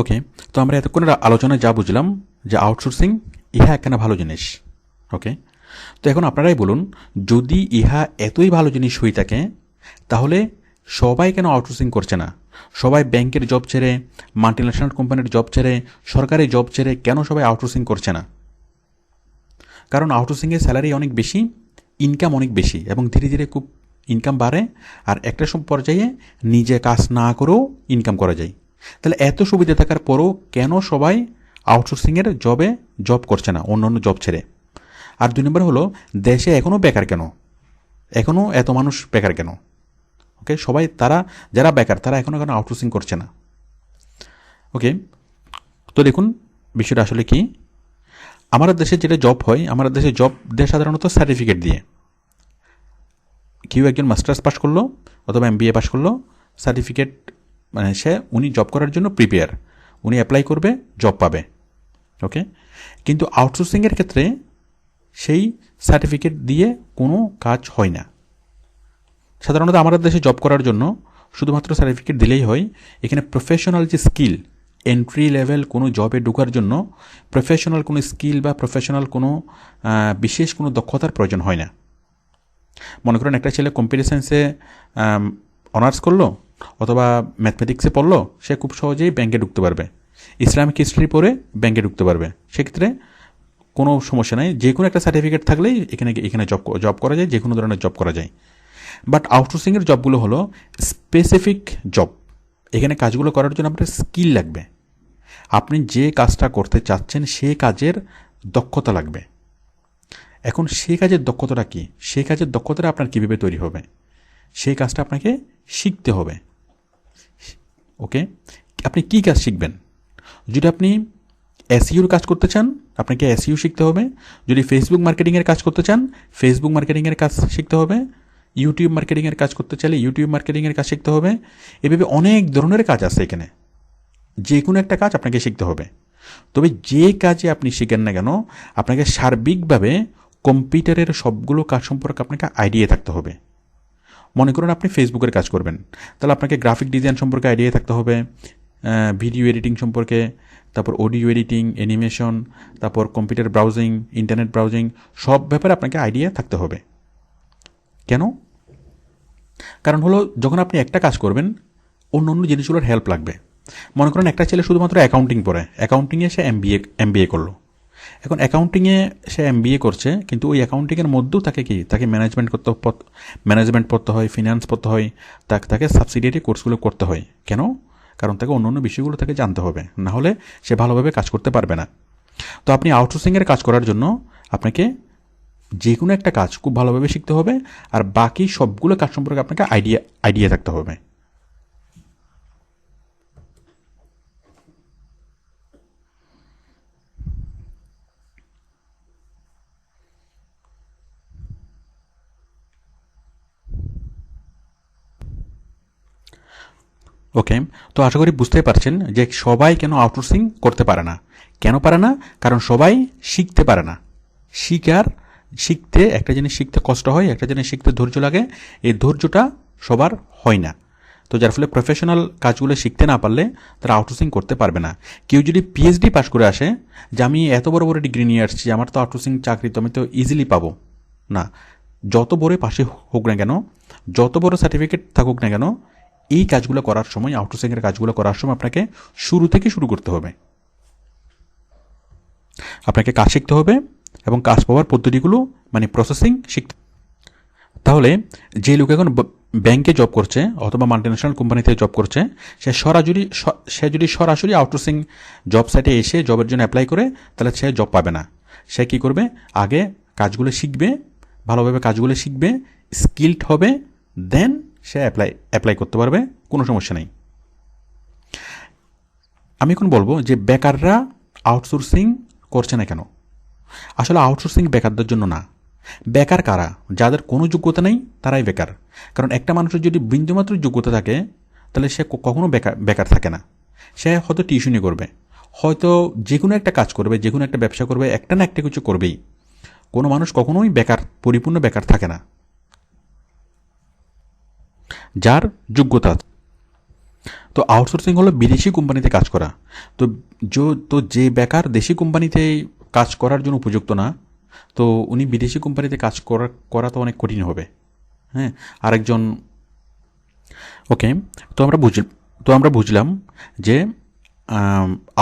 ওকে তো আমরা এতক্ষণের আলোচনায় যা বুঝলাম, যে আউটসোর্সিং ইহা একখানা ভালো জিনিস? ওকে তো এখন আপনারাই বলুন, যদি ইহা এতই ভালো জিনিস হয়ে থাকে, তাহলে সবাই কেন আউটসোর্সিং করছে না? সবাই ব্যাংকের জব ছেড়ে মাল্টিন্যাশনাল কোম্পানির জব ছেড়ে, সরকারি জব ছেড়ে কেন সবাই আউটসোর্সিং করছে না? কারণ আউটসোর্সিংয়ের স্যালারি অনেক বেশি ইনকাম অনেক বেশি, এবং ধীরে ধীরে খুব ইনকাম বাড়ে, আর একটা পর্যায়ে নিজে কাজ না করেও ইনকাম করা যায়। তাহলে এত সুবিধা থাকার পরও কেন সবাই আউটসোর্সিংয়ের জবে জব করছে না অন্য অন্য জব ছেড়ে? আর দুই নম্বর হলো, দেশে এখনও বেকার কেন? এখনও এত মানুষ বেকার কেন? ওকে সবাই তারা, যারা বেকার, তারা এখনও কেন আউটসোর্সিং করছে না? ওকে তো দেখুন, বিষয়টা আসলে কি? আমাদের দেশে যেটা জব হয়, আমাদের দেশে জব দেয় সাধারণত সার্টিফিকেট দিয়ে। কেউ একজন মাস্টার্স পাস করল, অথবা এম পাস করল সার্টিফিকেট মানে সে উনি জব করার জন্য প্রিপেয়ার উনি অ্যাপ্লাই করবে জব পাবে। ওকে কিন্তু আউটসোর্সিংয়ের ক্ষেত্রে সেই সার্টিফিকেট দিয়ে কোনো কাজ হয় না। সাধারণত আমাদের দেশে জব করার জন্য শুধুমাত্র সার্টিফিকেট দিলেই হয়। এখানে প্রফেশনাল যে স্কিল এন্ট্রি লেভেল কোনো জবে ঢোকার জন্য প্রফেশনাল কোনো স্কিল বা প্রফেশনাল কোনো বিশেষ কোনো দক্ষতার প্রয়োজন হয় না। মনে করেন একটা ছেলে কম্পিউটার সায়েন্সে অনার্স করল অথবা ম্যাথমেটিক্সে পড়ল, সে খুব সহজেই ব্যাংকে ঢুকতে পারবে। ইসলামিক হিস্ট্রি পড়ে ব্যাংকে ঢুকতে পারবে। সেক্ষেত্রে কোনো সমস্যা নাই, যে কোনো একটা সার্টিফিকেট থাকলেই এখানে এখানে জব জব করা যায়, যে কোনো ধরনের জব করা যায়। বাট আউটসোর্সিংয়ের জবগুলো হলো স্পেসিফিক জব এখানে কাজগুলো করার জন্য আপনার স্কিল লাগবে। আপনি যে কাজটা করতে চাচ্ছেন সেই কাজের দক্ষতা লাগবে। এখন সেই কাজের দক্ষতাটা কি? সেই কাজের দক্ষতাটা আপনার কীভাবে তৈরি হবে? সেই কাজটা আপনাকে শিখতে হবে। ওকে? আপনি কি কাজ শিখবেন? যদি আপনি এসইউর কাজ করতে চান, আপনাকে এসইউ শিখতে হবে। যদি ফেসবুক মার্কেটিংয়ের কাজ করতে চান ফেসবুক মার্কেটিংয়ের কাজ শিখতে হবে। ইউটিউব মার্কেটিংয়ের কাজ করতে চাইলে ইউটিউব মার্কেটিংয়ের কাজ শিখতে হবে। এভাবে অনেক ধরনের কাজ আছে এখানে। যে কোনো একটা কাজ আপনাকে শিখতে হবে। তবে যে কাজে আপনি শিখেন না কেন, আপনাকে সার্বিকভাবে কম্পিউটারের সবগুলো কাজ সম্পর্কে আপনাকে আইডিয়া থাকতে হবে। মনে করুন আপনি ফেসবুকের কাজ করবেন। তাহলে আপনাকে গ্রাফিক ডিজাইন সম্পর্কে আইডিয়া থাকতে হবে ভিডিও এডিটিং সম্পর্কে, তারপর অডিও এডিটিং অ্যানিমেশন তারপর কম্পিউটার ব্রাউজিং ইন্টারনেট ব্রাউজিং সব ব্যাপারে আপনাকে আইডিয়া থাকতে হবে। কেন? কারণ হলো, যখন আপনি একটা কাজ করবেন, অন্য অন্য জিনিসগুলোর হেল্প লাগবে। মনে করেন একটা ছেলে শুধুমাত্র অ্যাকাউন্টিং পড়ে। অ্যাকাউন্টিংয়ে সে এমবিএ এমবিএ করল। এখন অ্যাকাউন্টিংয়ে সে এমবিএ করছে, কিন্তু ওই অ্যাকাউন্টিংয়ের মধ্যেও তাকে কি? তাকে ম্যানেজমেন্ট করতে ম্যানেজমেন্ট পড়তে হয় ফিনান্স পড়তে হয়, তাকে তাকে সাবসিডিয়ারি কোর্সগুলো করতে হয়। কেন? কারণ তাকে অন্য অন্য বিষয়গুলো তাকে জানতে হবে। না হলে সে ভালোভাবে কাজ করতে পারবে না। তো আপনি আউটসোর্সিংয়ের কাজ করার জন্য আপনাকে যে কোনো একটা কাজ খুব ভালোভাবে শিখতে হবে, আর বাকি সবগুলো কাজ সম্পর্কে আপনাকে আইডিয়া আইডিয়া থাকতে হবে। ওকে তো আশা করি বুঝতেই পারছেন যে সবাই কেন আউটসোর্সিং করতে পারে না। কেন পারে না? কারণ সবাই শিখতে পারে না। শিকার, শিখতে একটা জিনিস শিখতে কষ্ট হয়, একটা জিনিস শিখতে ধৈর্য লাগে, এই ধৈর্যটা সবার হয় না। তো যার ফলে প্রফেশনাল কাজগুলো শিখতে না পারলে তারা আউটসোর্সিং করতে পারবে না। কেউ যদি পিএইচডি পাশ করে আসে, যে আমি এত বড় বড় ডিগ্রি নিয়ে আসছি, আমার তো আউটসোর্সিং চাকরি তো আমি তো ইজিলি পাবো। না। যত বড় পাশে হোক না কেন, যত বড় সার্টিফিকেট থাকুক না কেন এই কাজগুলো করার সময়, আউটসোর্সিংয়ের কাজগুলো করার সময় আপনাকে শুরু থেকে শুরু করতে হবে। আপনাকে কাজ শিখতে হবে এবং কাজ পাওয়ার পদ্ধতিগুলো মানে প্রসেসিং শিখতে তাহলে যে লোক এখন ব্যাংকে জব করছে অথবা মাল্টিন্যাশনাল কোম্পানিতে জব করছে, সে সরাসরি, সে যদি সরাসরি আউটসোর্সিং জব সাইটে এসে জবের জন্য অ্যাপ্লাই করে, তাহলে সে জব পাবে না। সে কী করবে? আগে কাজগুলো শিখবে, ভালোভাবে কাজগুলো শিখবে স্কিল্ড হবে দেন সে অ্যাপ্লাই অ্যাপ্লাই করতে পারবে, কোনো সমস্যা নেই। আমি এখন বলব যে বেকাররা আউটসোর্সিং করছে না কেন? আসলে আউটসোর্সিং বেকারদের জন্য না। বেকার কারা? যাদের কোনো যোগ্যতা নেই, তারাই বেকার। কারণ একটা মানুষের যদি বিন্দুমাত্র যোগ্যতা থাকে, তাহলে সে কখনো বেকার বেকার থাকে না। সে হয়তো টিউশনি করবে। হয়তো যে কোনো একটা কাজ করবে যে কোনো একটা ব্যবসা করবে, একটা না একটা কিছু করবেই। কোনো মানুষ কখনোই বেকার, পরিপূর্ণ বেকার থাকে না। যার যোগ্যতা। তো আউটসোর্সিং হলো বিদেশি কোম্পানিতে কাজ করা। তো তো যে বেকার দেশি কোম্পানিতে কাজ করার জন্য উপযুক্ত না, তো উনি বিদেশি কোম্পানিতে কাজ করা করা তো অনেক কঠিন হবে। হ্যাঁ আরেকজন, ওকে, তো আমরা বুঝ তো আমরা বুঝলাম যে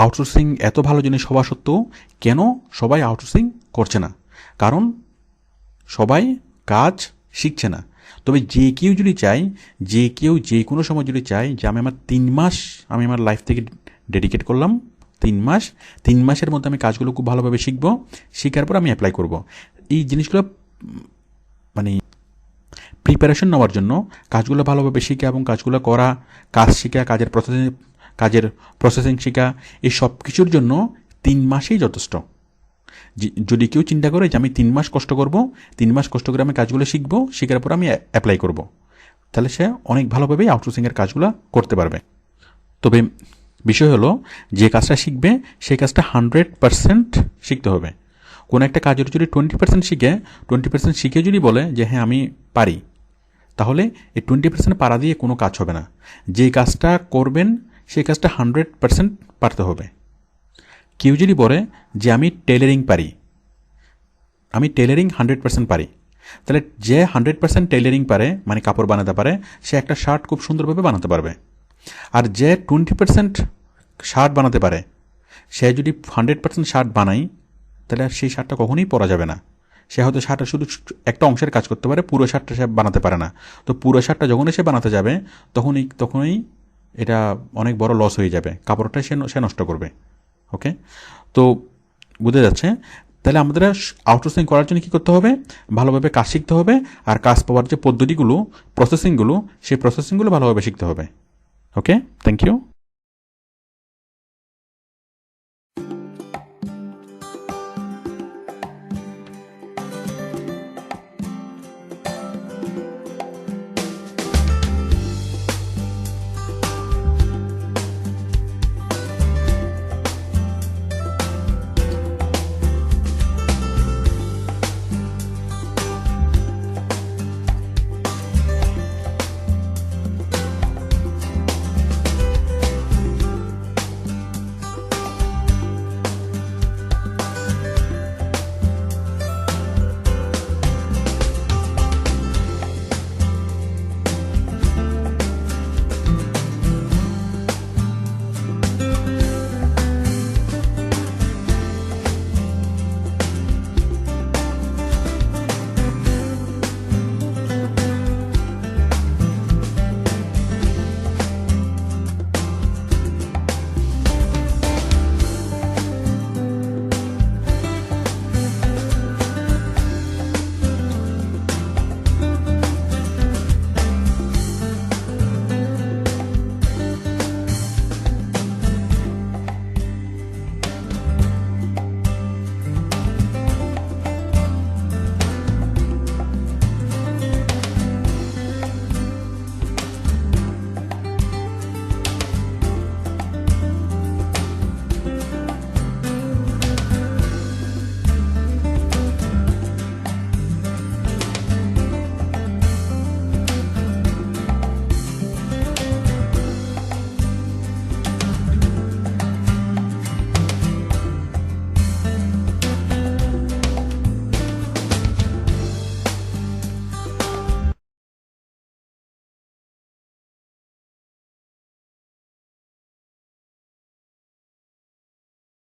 আউটসোর্সিং এত ভালো জিনিস হওয়া সত্ত্বেও কেন সবাই আউটসোর্সিং করছে না? কারণ সবাই কাজ শিখছে না। তবে যে কেউ যদি চাই যে কেউ যে কোনো সময় যদি চাই যে আমি আমার তিন মাস, আমি আমার লাইফ থেকে ডেডিকেট করলাম, তিন মাস, তিন মাসের মধ্যে আমি কাজগুলো খুব ভালোভাবে শিখব, শেখার পর আমি অ্যাপ্লাই করব। এই জিনিসগুলো মানে প্রিপারেশন নেওয়ার জন্য কাজগুলো ভালোভাবে শেখা এবং কাজগুলো করা, কাজ শেখা, কাজের প্রসেসিং কাজের প্রসেসিং শেখা, এই সব কিছুর জন্য তিন মাসেই যথেষ্ট। যদি কেউ চিন্তা করে যে আমি তিন মাস কষ্ট করব, তিন মাস কষ্ট করে আমি কাজগুলো শিখব, শেখার পর আমি অ্যাপ্লাই করব, তাহলে সে অনেক ভালোভাবেই আউটসোর্সিংয়ের কাজগুলো করতে পারবে। তবে বিষয় হলো, যে কাজটা শিখবে সেই কাজটা হান্ড্রেড পারসেন্ট শিখতে হবে। কোনো একটা কাজের যদি টোয়েন্টি পার্সেন্ট শিখে টোয়েন্টি পার্সেন্ট শিখে যদি বলে যে হ্যাঁ আমি পারি, তাহলে এই টোয়েন্টি পার্সেন্ট পারা দিয়ে কোনো কাজ হবে না। যে কাজটা করবেন সেই কাজটা হান্ড্রেড পার্সেন্ট পারতে হবে। কেউ যদি বলে যে আমি টেলারিং পারি, আমি টেলারিং হান্ড্রেড পার্সেন্ট পারি, তাহলে যে হান্ড্রেড পার্সেন্ট টেলারিং পারে মানে কাপড় বানাতে পারে, সে একটা শার্ট খুব সুন্দরভাবে বানাতে পারবে। আর যে টোয়েন্টি পার্সেন্ট শার্ট বানাতে পারে, সে যদি হান্ড্রেড পার্সেন্ট শার্ট বানাই তাহলে সেই শার্টটা কখনোই পরা যাবে না। সে হয়তো শার্টটা শুধু একটা অংশের কাজ করতে পারে, পুরো শার্টটা সে বানাতে পারে না। তো পুরো শার্টটা যখনই সে বানাতে যাবে, তখনই তখনই এটা অনেক বড় লস হয়ে যাবে, কাপড়টা সে সে নষ্ট করবে। ওকে তো বুঝে যাচ্ছে? তাহলে আমাদের আউটসোর্সিং করার জন্য কী করতে হবে? ভালোভাবে কাজ শিখতে হবে, আর কাজ পাওয়ার যে পদ্ধতিগুলো প্রসেসিংগুলো সেই প্রসেসিংগুলো ভালোভাবে শিখতে হবে। Okay thank you